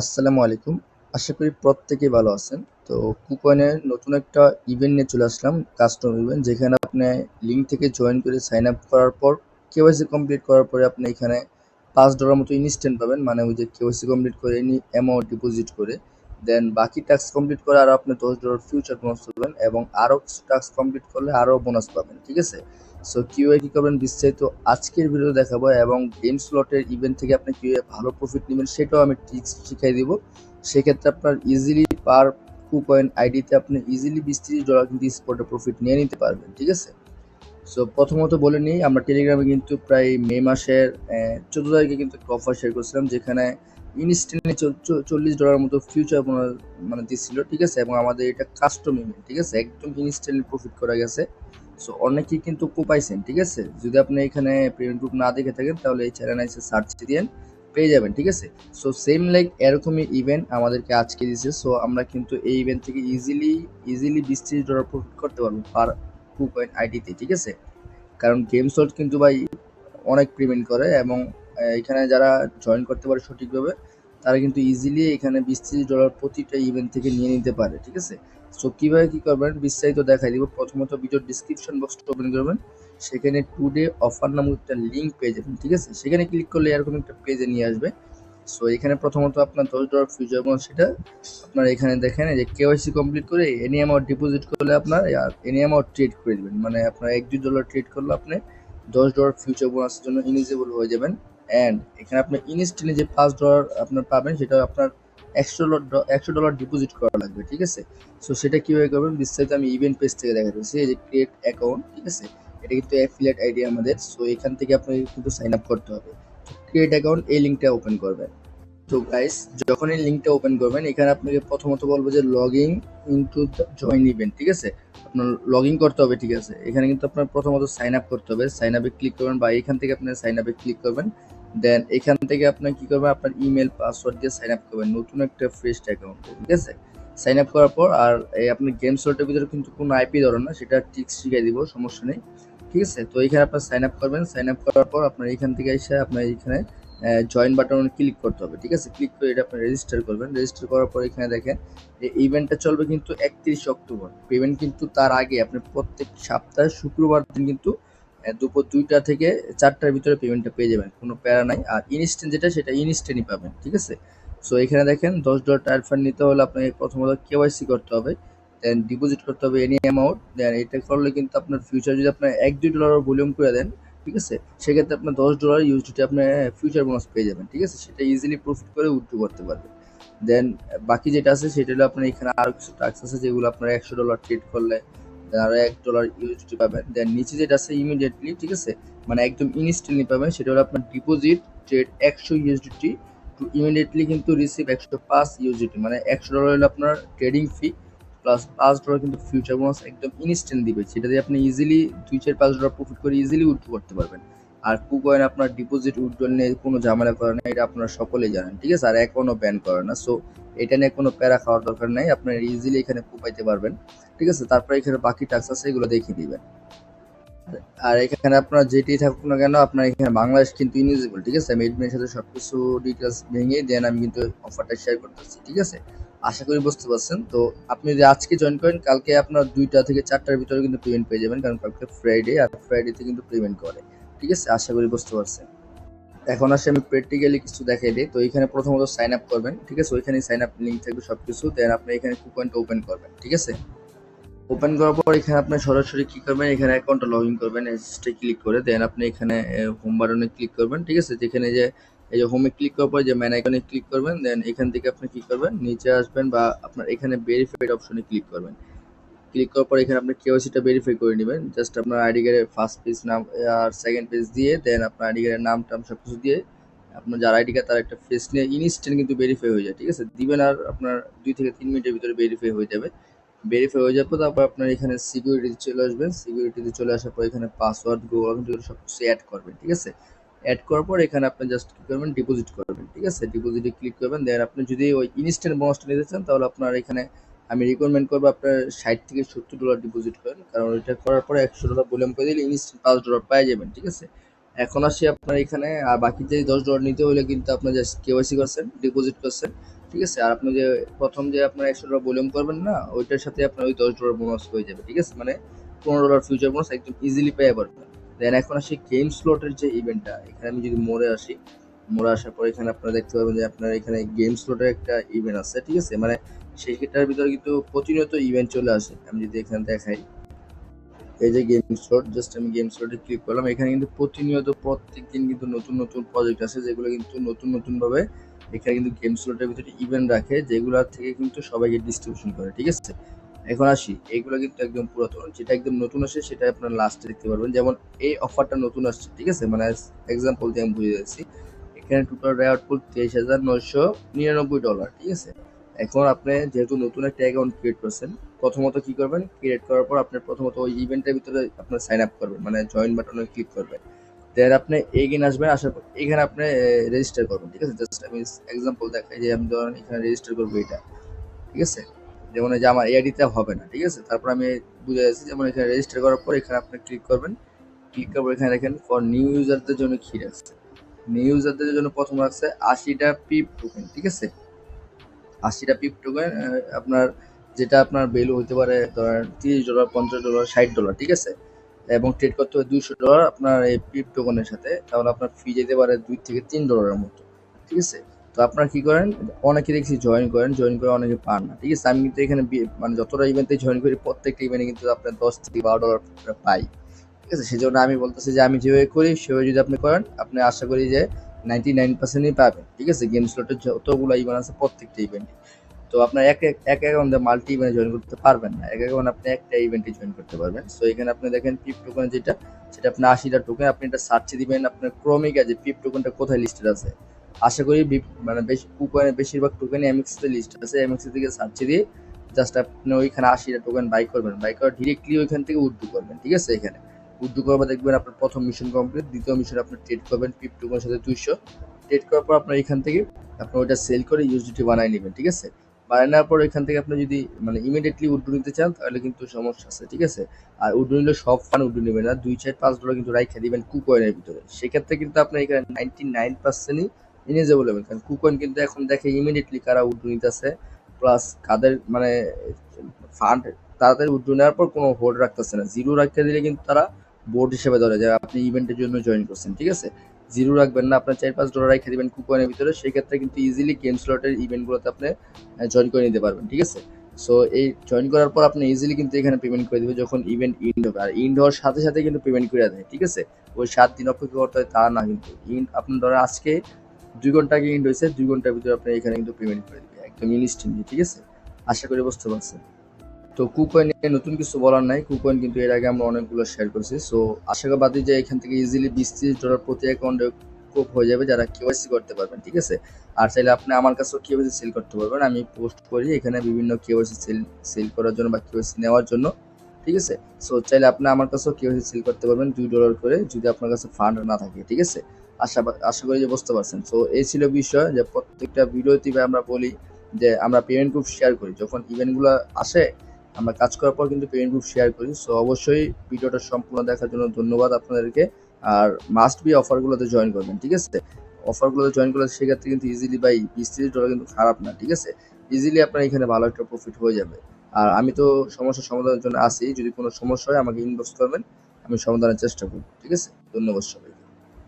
আসসালামু আলাইকুম। আশা করি প্রত্যেকেই ভালো আছেন। তো কুকয়েনের নতুন একটা ইভেন্ট নিয়ে চলে আসলাম কাস্টম ইভেন্ট যেখানে আপনি লিঙ্ক থেকে জয়েন করে সাইন আপ করার পর কেওয়াইসি কমপ্লিট করার পরে আপনি এখানে পাঁচ ডলার মতো ইনস্ট্যান্ট পাবেন। মানে ওই যে কেওয়াইসি কমপ্লিট করে এনি অ্যামাউন্ট ডিপোজিট করে দেন বাকি টাস্ক কমপ্লিট করে আরও আপনি দশ ডলার ফিউচার বোনাস পাবেন এবং আরও কিছু টাস্ক কমপ্লিট করলে আরও বোনাস পাবেন, ঠিক আছে? সো কিউআই কী করবেন? বিস্তারিত আজকের ভিডিও দেখাবো এবং গেম স্লটের ইভেন্ট থেকে আপনি কিউআই ভালো প্রফিট নেবেন সেটাও আমি ট্রিক্স শিখাই দিব। সেক্ষেত্রে আপনার ইজিলি পার কু পয়েন্ট আইডিতে আপনি ইজিলি বিশ ত্রিশ ডলার কিন্তু স্পটে প্রফিট নিয়ে নিতে পারবেন, ঠিক আছে? সো প্রথমত বলে নিই, আমরা টেলিগ্রামে কিন্তু প্রায় মে মাসের চোদ্দ তারিখে কিন্তু একটা অফার শেয়ার করছিলাম, যেখানে ইনস্ট্যান্টলি চল্লিশ ডলার মতো ফিউচার মানে দিচ্ছিল, ঠিক আছে? এবং আমাদের এটা কাস্টম ইভেন্ট ঠিক আছে? একদম ইনস্ট্যান্টলি প্রফিট করা গেছে। সো অনেকেই কিন্তু পাইছেন ঠিক আছে? যদি আপনি এখানে পেমেন্ট গ্রুপ না দেখে থাকেন, তাহলে এই চ্যানেল এসে সার্চ দিয়ে পেয়ে যাবেন, ঠিক আছে? সো সেম লাইক এরকমই ইভেন্ট আমাদেরকে আজকে দিয়েছে। সো আমরা কিন্তু এই ইভেন্ট থেকে ইজিলি ইজিলি বিশ ত্রিশ ডলার প্রফিট করতে পারব পার টু পয়েন্ট আইডিতে ঠিক আছে? কারণ গেম সল্ট কিন্তু ভাই অনেক পেমেন্ট করে এবং এখানে যারা জয়েন করতে পারে সঠিকভাবে, তারা কিন্তু ইজিলি এখানে বিশ ত্রিশ ডলার প্রতিটা ইভেন্ট থেকে নিয়ে নিতে পারে, ঠিক আছে? সো কীভাবে কী করবেন? বিস্তারিত দেখাই দিব। প্রথমত ভিডিওর ডিসক্রিপশন বক্সটা ওপেন করবেন। সেখানে টুডে অফার নামক একটা লিঙ্ক পেয়ে যাবেন, ঠিক আছে? সেখানে ক্লিক করলে এরকম একটা পেজে নিয়ে আসবে। সো এখানে প্রথমত আপনার দশ ডলার ফিউচার বোনাস সেটা আপনার এখানে দেখেন যে কেওয়াইসি কমপ্লিট করে এনি অ্যামাউন্ট ডিপোজিট করলে আপনার এনি অ্যামাউন্ট ট্রেড করে দেবেন। মানে আপনার এক, দুই ডলার ট্রেড করলে আপনি দশ ডলার ফিউচার বোনাসের জন্য ইলিজিবল হয়ে যাবেন। অ্যান্ড এখানে আপনি ইনস্ট্যান্টলি যে পাঁচ ডলার আপনার পাবেন, সেটা আপনার একশো ডলার একশো ডলার ডিপোজিট করা লাগবে, ঠিক আছে? সো সেটা কীভাবে করবেন? বিস্তারিত আমি ইভেন্ট পেজ থেকে দেখা যাচ্ছে যে ক্রিয়েট অ্যাকাউন্ট ঠিক আছে? এটা কিন্তু অ্যাফিলিয়েট আইডি আমাদের। সো এখান থেকে আপনাকে কিন্তু সাইন আপ করতে হবে। ক্রিয়েট অ্যাকাউন্ট এই লিঙ্কটা ওপেন করবেন। তো গাইস যখন এই লিঙ্কটা ওপেন করবেন, এখানে আপনাকে প্রথমত বলব যে log in into join event ঠিক আছে? আপনার লগ ইন করতে হবে, ঠিক আছে? এখানে কিন্তু আপনার প্রথমত সাইন আপ করতে হবে। সাইন আপে ক্লিক করবেন বা এখান থেকে আপনার সাইন আপে ক্লিক করবেন। দেন এখান থেকে আপনার কি করবেন? আপনার ইমেল পাসওয়ার্ড দিয়ে সাইন আপ করবেন নতুন একটা ফ্রেশ অ্যাকাউন্ট ঠিক আছে? সাইন আপ করার পর আর এই আপনার গেম সোলটার ভিতরে কিন্তু কোনো আইপি ধরেন না, সেটা টিক্স শিখিয়ে দিব, সমস্যা নেই, ঠিক আছে? তো এখানে আপনার সাইন আপ করবেন সাইন আপ করার পর আপনার এখান থেকে এসে আপনার এখানে জয়েন বাটন ক্লিক করতে হবে, ঠিক আছে? ক্লিক করে এটা আপনি রেজিস্টার করবেন রেজিস্টার করার পর এখানে দেখেন, এই ইভেন্টটা চলবে কিন্তু একত্রিশ অক্টোবর। পেমেন্ট কিন্তু তার আগে আপনি প্রত্যেক সপ্তাহে শুক্রবার দিন কিন্তু দুপুর দুইটা থেকে চারটার ভিতরে পেমেন্টটা পেয়ে যাবেন, কোনো প্যারা নাই। আর ইনস্ট্যান্ট যেটা, সেটা ইনস্ট্যান্টই পাবেন, ঠিক আছে? সো এখানে দেখেন দশ ডলার ফান্ড নিতে হলে আপনাকে প্রথমত কেওয়াইসি করতে হবে দেন ডিপোজিট করতে হবে এনি অ্যামাউন্ট দেন এটা করলে কিন্তু আপনার ফিউচার যদি আপনার এক, দুই ডলার ভলিউম করে দেন, ঠিক আছে? সেক্ষেত্রে আপনার দশ ডলার ইউজডিটি আপনার ফিউচার বোনাস পেয়ে যাবেন, ঠিক আছে? সেটা ইজিলি প্রফিট করে উইথড্র করতে পারবেন। দেন বাকি যেটা আছে, সেটা হলো আপনার এখানে আরও কিছু টাক্স আছে, যেগুলো আপনার একশো ডলার ট্রেড করলে আরও এক ডলার ইউএসডি পাবেন। দেন নিচে যেটা আছে ইমিডিয়েটলি ঠিক আছে? মানে একদম ইনস্ট্যান্টলি পাবেন, সেটা হলো আপনার ডিপোজিট ট্রেড একশো ইউএসডিটি টু ইমিডিয়েটলি কিন্তু রিসিভ একশো পাঁচ ইউএসডিটি মানে একশো ডলার হলো আপনার ট্রেডিং ফি প্লাস পাঁচ ডলার কিন্তু ফিউচার বোনাস একদম ইনস্ট্যান্ট দিবে। সেটা দিয়ে আপনি ইজিলি দুই চার পাঁচ ডলার প্রফিট করে ইজিলি উঠতে করতে পারবেন। আর কুকয়েন আপনার ডিপোজিট উইথড্রল নিয়ে কোনো ঝামেলা করে না এটা আপনারা সকলেই জানেন, ঠিক আছে? আর এখনও ব্যান করে না। সো এটা নিয়ে কোনো প্যারা খাওয়ার দরকার নেই আপনার ইজিলি এখানে কুপাইতে পারবেন, ঠিক আছে? তারপরে এখানে বাকি টাক্স আছে, এগুলো দেখিয়ে দিবেন। আর এখানে আপনার যেটি থাকুক না কেন, আপনার এখানে বাংলাদেশ কিন্তু ইউনিজিবল ঠিক আছে? আমি এডমিনের সাথে সব কিছু ডিটেলস ভেঙে দেন, আমি কিন্তু অফারটা শেয়ার করতেছি, ঠিক আছে? আশা করি বুঝতে পারছেন। তো আপনি যদি আজকে জয়েন করেন, কালকে আপনার দুইটা থেকে চারটার ভিতরে কিন্তু পেমেন্ট পেয়ে যাবেন, কারণ কালকে ফ্রাইডে আর ফ্রাইডেতে কিন্তু পেমেন্ট করে। ঠিক আছে? আশা করি বুঝতে পারছেন। এখন আসে আমি প্র্যাকটিক্যালি কিছু দেখাই দিই। তো এখানে প্রথমত সাইন আপ করবেন, ঠিক আছে? ওইখানে সাইন আপ লিঙ্ক থাকবে সব কিছু দেন আপনি এখানে কুপনটা ওপেন করবেন, ঠিক আছে? ওপেন করার পর এখানে আপনি সরাসরি কি করবেন? এখানে অ্যাকাউন্টটা লগ ইন করবেন এসএসটি ক্লিক করে। দেন আপনি এখানে হোম বাটনে ক্লিক করবেন, ঠিক আছে? যেখানে যে, এই যে হোমে ক্লিক করার পর যে ম্যান আইকনে ক্লিক করবেন দেন এখান থেকে আপনি কি করবেন? নিচে আসবেন বা আপনার এখানে ভেরিফাইড অপশনে ক্লিক করবেন। ক্লিক করার পর এখানে আপনি কেওয়াইসিটা ভেরিফাই করে নেবেন। জাস্ট আপনার আইডি কার্ডের ফার্স্ট পেজ নাম, আর সেকেন্ড পেজ দিয়ে দেন আপনার আইডি কার্ডের নাম টাম সব কিছু দিয়ে আপনার যার আইডি কার্ড তার একটা ফেস নিয়ে ইনস্ট্যান্ট কিন্তু ভেরিফাই হয়ে যায়, ঠিক আছে? দিবেন আর আপনার দুই থেকে তিন মিনিটের ভিতরে ভেরিফাই হয়ে যাবে। ভেরিফাই হয়ে যাওয়ার পর তারপর আপনার এখানে সিকিউরিটিতে চলে আসবেন। সিকিউরিটিতে চলে আসার পর এখানে পাসওয়ার্ড গুগল সব কিছু অ্যাড করবেন, ঠিক আছে? অ্যাড করার পর এখানে আপনি জাস্ট কী করবেন? ডিপোজিট করবেন, ঠিক আছে? ডিপোজিটে ক্লিক করবেন দেন আপনি যদি ওই ইনস্ট্যান্ট বোনাসটা নিতে চান, তাহলে আপনার এখানে আমি রিকমেন্ড করব আপনার ষাট থেকে সত্তর ডলার ডিপোজিট করেন। কারণ এটা করার পরে একশো ডলার ভলিউম করে দিলে ইনস্ট্যান্ট পাঁচ ডলার পাই যাবেন, ঠিক আছে? এখন আসি আপনার এখানে, আর বাকি যে দশ ডলার নিতে হলে কিন্তু আপনার জাস্ট কেওয়াইসি করছেন ডিপোজিট করছেন, ঠিক আছে? আর আপনি যে প্রথম যে আপনার একশো ডলার ভলিউম করবেন না, ওইটার সাথে আপনার ওই দশ ডলার বোনাস হয়ে যাবে, ঠিক আছে? মানে পনেরো ডলার ফিউচার বোনাস একদম ইজিলি পেয়ে পারবেন দেন এখন আসি গেম স্লটের যে ইভেন্টটা এখানে আমি যদি মোড়ে আসি, মোড়ে আসার পর এখানে আপনারা দেখতে পাবেন যে আপনার এখানে গেম স্লটের একটা ইভেন্ট আছে, ঠিক আছে? মানে সেইটার ভিতরে কিন্তু প্রতিনিয়ত ইভেন্ট চলে আসে, আমি যদি এখানে দেখাই। এই যে গেম স্লট জাস্ট আমি গেম স্লটে ক্লিক করলাম, এখানে কিন্তু প্রতিনিয়ত প্রত্যেক দিন কিন্তু নতুন নতুন প্রজেক্ট আছে যেগুলো কিন্তু নতুন নতুন ভাবে এখানে কিন্তু গেম স্লটের ভিতরে ইভেন্ট রাখে, যেগুলো থেকে কিন্তু সবাইকে ডিস্ট্রিবিউশন করে, ঠিক আছে? এখন আসি এইগুলো কিন্তু একদম পুরাতন, যেটা একদম নতুন আসে, সেটা আপনার লাস্টে দেখতে পারবেন। যেমন এই অফারটা নতুন আসছে, ঠিক আছে? মানে এক্সাম্পল দিয়ে আমি বুঝে যাচ্ছি এখানে টোটাল রেওয়ার্ড পুল তেইশ হাজার নয়শো নিরানব্বই ডলার ঠিক আছে? এখন আপনি যেহেতু নতুন একটা অ্যাকাউন্ট ক্রিয়েট করছেন, প্রথমত কি করবেন? ক্রিয়েট করার পর আপনি প্রথমত ওই ইভেন্টের ভিতরে আপনার সাইন আপ করবেন মানে জয়েন বাটনে ক্লিক করবেন। দেন আপনি এগিন আসবেন, আসার পর এখানে আপনি রেজিস্টার করবেন, ঠিক আছে? জাস্ট আমি এক্সাম্পল দেখাই যে আমি ধরেন এখানে রেজিস্টার করব এটা, ঠিক আছে? যেমন যে আমার এআইডিতে হবে না, ঠিক আছে? তারপর আমি বুঝে যাচ্ছি যেমন এখানে রেজিস্টার করার পর এখানে আপনি ক্লিক করবেন। ক্লিক করার পর এখানে দেখেন ফর নিউ ইউজারদের জন্য কি রাখছে? নিউ ইউজারদের জন্য প্রথম রাখছে আশিটা পিপ টোকেন ঠিক আছে? আশিটা পিপ টোকেন আপনার যেটা আপনার ভ্যালু হতে পারে ধরেন তিরিশ ডলার পঞ্চাশ ডলার ষাট ডলার ঠিক আছে? এবং ট্রেড করতে হবে দুইশো ডলার আপনার এই পিপ টোকনের সাথে, তাহলে আপনার ফি যেতে পারে দুই থেকে তিন ডলারের মতো, ঠিক আছে? তো আপনারা কি করেন, অনেকে দেখছি জয়েন করেন জয়েন করে অনেকে পান না, ঠিক আছে? আমি কিন্তু এখানে মানে যতটা ইভেন্টে জয়েন করি, প্রত্যেকটা ইভেন্টে কিন্তু আপনার দশ থেকে বারো ডলার পাই, ঠিক আছে? সেই জন্য আমি বলতেছি যে আমি যেভাবে করি, সেভাবে যদি আপনি করেন, আপনি আশা করি যে নাইনটি নাইন পার্সেন্টই পাবেন, ঠিক আছে? গেম স্লটের যতগুলো ইভেন্ট আছে প্রত্যেকটা ইভেন্টে তো আপনার এক এক অ্যাকাউন্টে মাল্টি ইভেন্টে জয়েন করতে পারবেন না। এক অ্যাকাউন্ট আপনি একটা ইভেন্টে জয়েন করতে পারবেন। সো এখানে আপনি দেখেন পিপ টোকেন যেটা, সেটা আপনি আশিটা টোকেন আপনি এটা সার্চে দিবেন, আপনার ক্রমিকা যে পিপ টোকেনটা কোথায় লিস্টেড আছে? আশা করি মানে বেশি কুকয়েনের বেশিরভাগ টোকেন এমএক্স তে লিস্ট আছে। এমএক্স থেকে সার্চে দিয়ে জাস্ট আপনি ওইখানে আশিটা টোকেন বাই করবেন। বাই করে ডিরেক্টলি ওইখান থেকে উদ্দু করবেন, ঠিক আছে? এখানে। উদ্দু করবার দেখবেন আপনার প্রথম মিশন কমপ্লিট দ্বিতীয় মিশন আপনি ট্রেড করবেন পিপ টোকেনের সাথে দুইশো। ট্রেড করার পর আপনার এখান থেকে আপনি ওইটা সেল করে ইউএসডিটি বানাই নেবেন, ঠিক আছে? বানিয়ে নেওয়ার পর এখান থেকে আপনি যদি মানে ইমিডিয়েটলি উড্ডু নিতে চান, তাহলে কিন্তু সমস্যা আছে, ঠিক আছে? আর উড্ডু নিলে সব ফান উড্ডু নেবেন না, দুই চার পাঁচ ডলার কিন্তু রাইখা দিবেন কুকয়েনের ভিতরে। সেক্ষেত্রে কিন্তু আপনার এখানে নাইনটি নাইন পার্সেন্টই ইনেজেবল হবে কারণ কুকয়েন কিন্তু এখন দেখে ইমিডিয়েটলি কারা উড্ডু নিতেছে প্লাস কাদের মানে ফান্ড তাড়াতাড়ি উড্ডু নেওয়ার পর কোনো হোল্ড রাখতেছে না। জিরো রাখতে দিলে কিন্তু তারা বোর্ড হিসেবে ধরে যে আপনি ইভেন্টের জন্য জয়েন করছেন, ঠিক আছে? জিরো রাখবেন না, আপনার চার পাঁচ ডলার রেখে দিবেন কুকয়েনের ভিতরে সেক্ষেত্রে কিন্তু ইজিলি গেম স্লটের ইভেন্টগুলোতে আপনি জয়েন করে নিতে পারবেন, ঠিক আছে? সো এই জয়েন করার পর আপনি ইজিলি কিন্তু এখানে পেমেন্ট করে দিবে যখন ইভেন্ট ইন্ড হবে। আর ইন্ড হওয়ার সাথে সাথে কিন্তু পেমেন্ট করে দেয়, ঠিক আছে? ওই সাত দিন অপেক্ষা করতে হয়, তা না কিন্তু। ইন্ড আপনার ধরেন আজকে দুই ঘণ্টা আগে ইন্ড হয়েছে, দুই ঘণ্টার ভিতরে আপনি এখানে কিন্তু পেমেন্ট করে দিবে একদম ইনস্ট্যান্টলি ঠিক আছে? আশা করি বুঝতে পারছেন। তো কুকয়েন নতুন কিছু বলার নাই। কুকয়েন কিন্তু এর আগে আমরা অনেকগুলো শেয়ার করছি। সো আশাবাদী যে এখান থেকে ইজিলি বিশ তিরিশ ডলার প্রতি অ্যাকাউন্টে কোপ হয়ে যাবে যারা কেওয়াইসি করতে পারবেন, ঠিক আছে? আর চাইলে আপনি আমার কাছেও কেওয়াইসি সেল করতে পারবেন। আমি পোস্ট করি এখানে বিভিন্ন কেওয়াইসি সেল সেল করার জন্য বা কেওয়াইসি নেওয়ার জন্য, ঠিক আছে? সো চাইলে আপনি আমার কাছেও কেওয়াইসি সেল করতে পারবেন দুই ডলার করে যদি আপনার কাছে ফান্ড না থাকে, ঠিক আছে? আশা আশা করি যে বুঝতে পারছেন। সো এই ছিল বিষয় যে প্রত্যেকটা ভিডিওতে আমরা বলি যে আমরা পেমেন্ট গ্রুপ শেয়ার করি। যখন ইভেন্টগুলো আসে আমরা কাজ করার পর কিন্তু পেমেন্ট গ্রুপ শেয়ার করি। সো অবশ্যই ভিডিওটা সম্পূর্ণ দেখার জন্য ধন্যবাদ আপনাদেরকে। আর মাস্ট বি অফারগুলোতে জয়েন করবেন, ঠিক আছে? অফারগুলোতে জয়েন করলে সেক্ষেত্রে কিন্তু ইজিলি বাই বিশ তিরিশ ডলার কিন্তু খারাপ না, ঠিক আছে? ইজিলি আপনার এখানে ভালো একটা প্রফিট হয়ে যাবে। আর আমি তো সমস্যার সমাধানের জন্য আসি যদি কোনো সমস্যা হয় আমাকে ইনবক্স করবেন, আমি সমাধানের চেষ্টা করব, ঠিক আছে? ধন্যবাদ সবাই